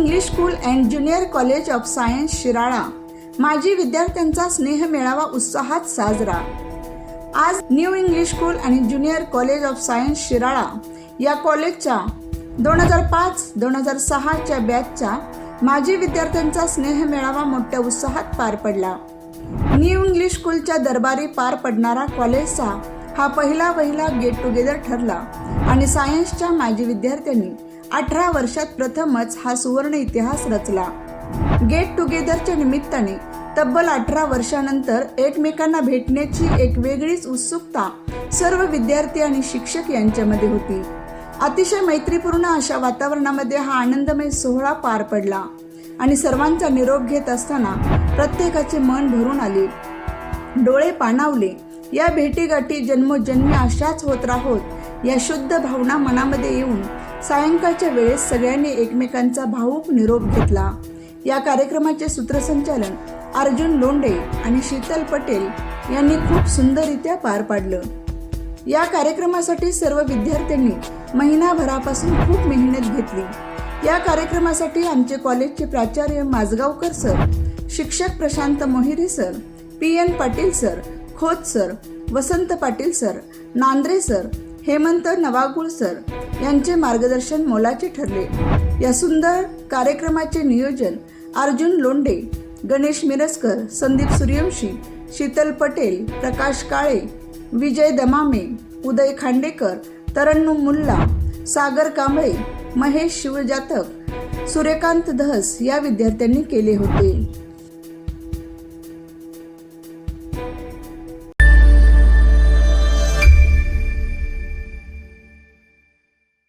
English school and junior college of science Shirala. माजी विद्यार्थ्यांचा स्नेह मेळावा उत्साहात साजरा. आज न्यू इंग्लिश स्कूल आणि junior college of science Shirala या कॉलेजच्या दोन हजार पाच दोन हजार सहाच्या बॅचच्या माजी विद्यार्थ्यांचा स्नेह मेळावा मोठ्या उत्साहात पार पडला. न्यू इंग्लिश स्कूलच्या दरबारी पार पडणारा कॉलेजचा हा पहिला वहिला गेट टुगेदर ठरला आणि सायन्सच्या माजी विद्यार्थ्यांनी अठरा वर्षात प्रथमच हा सुवर्ण इतिहास रचला. गेट टुगेदरच्या निमित्ताने तब्बल अठरा वर्षानंतर एकमेकांना भेटण्याची एक वेगळीच उत्सुकता सर्व विद्यार्थी आणि शिक्षक यांच्यामध्ये होती. अतिशय मैत्रीपूर्ण अशा वातावरणामध्ये हा आनंदमय सोहळा पार पडला आणि सर्वांचा निरोप घेत असताना प्रत्येकाचे मन भरून आले. डोळे पाणावले. या भेटीगाठी जन्मोजन्मी अशाच होत राहोत या शुद्ध भावना मनामध्ये येऊन सायंकाळच्या वेळेस सगळ्यांनी एकमेकांचा भावूक निरोप घेतला. या कार्यक्रमाचे सूत्रसंचालन अर्जुन लोंढे आणि शीतल पटेल यांनी खूप सुंदररित्या पार पाडलं. या कार्यक्रमासाठी सर्व विद्यार्थ्यांनी महिनाभरापासून खूप मेहनत घेतली. या कार्यक्रमासाठी आमचे कॉलेजचे प्राचार्य माजगावकर सर शिक्षक Prashant Mohire sir P N Patil sir Khot sir Vasant Patil sir Nandre sir Hemant Navagul sir यांचे मार्गदर्शन मोलाचे ठरले. या सुंदर कार्यक्रमाचे नियोजन अर्जुन लोंढे गणेश मिरजकर संदीप सूर्यवंशी शीतल पटेल प्रकाश काळे विजय दमामे उदय खांडेकर तरण्णू मुल्ला सागर कांबळे महेश शिवजातक सूर्यकांत धस या विद्यार्थ्यांनी केले होते.